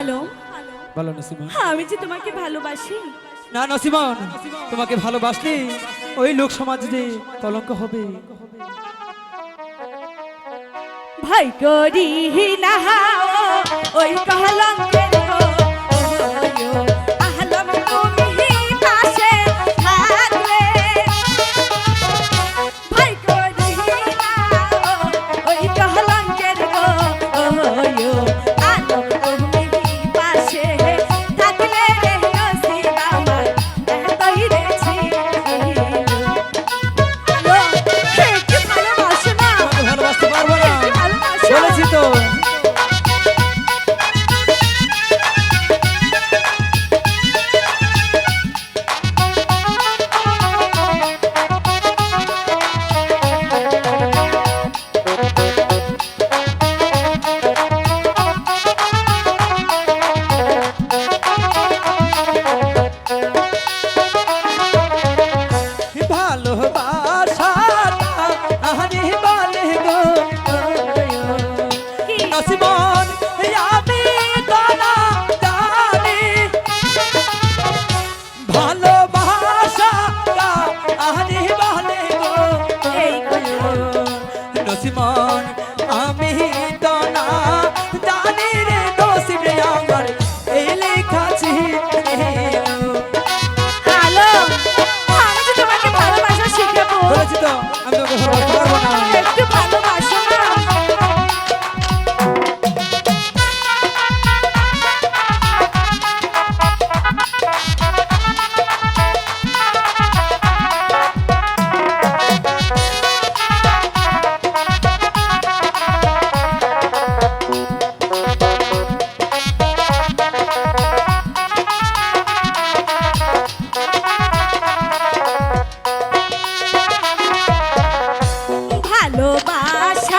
Hello. বলো নসিমা। আমি যে তোমাকে ভালোবাসি। না নসিমন তোমাকে ভালোবাসলে ওই লোক সমাজ যে কলঙ্ক হবে। ভাই করি না ওই কলঙ্কের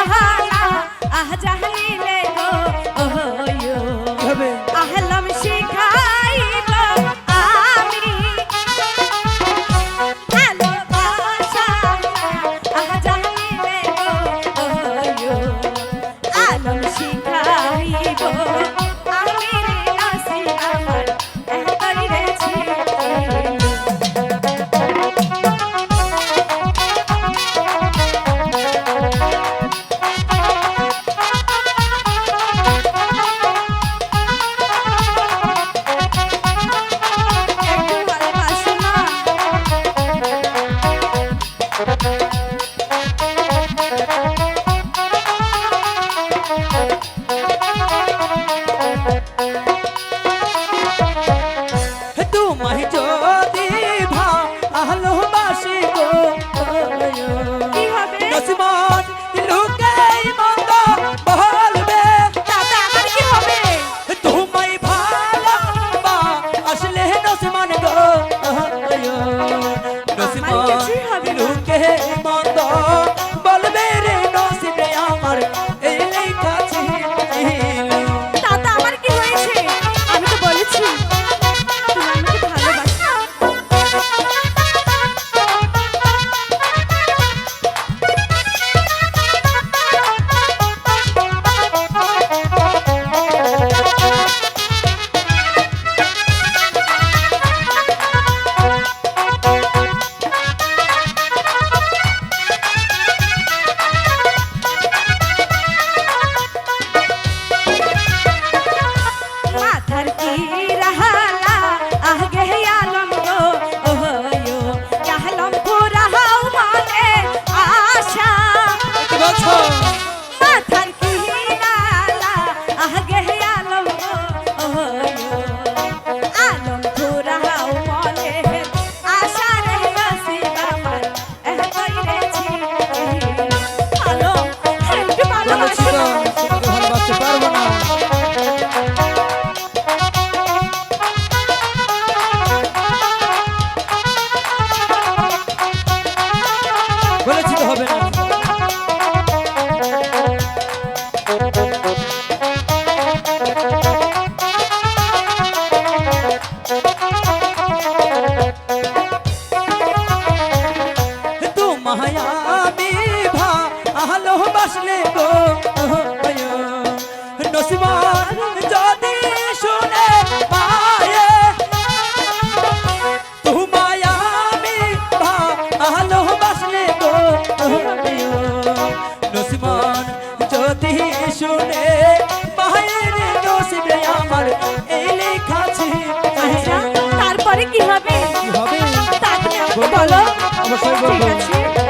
জাহালা আহ জাহালিলে आसमान रुके मन শুনে গো নসিবান যদি শুনে পায়ে তোমায় আমি ভালোবাসলে গো নসিবান যদি শুনে পায়ের নসিবে আমার এই লেখা আচ্ছা, তারপরে কি হবে? কি হবে? তা তুমি বলো। অবশ্যই বলব।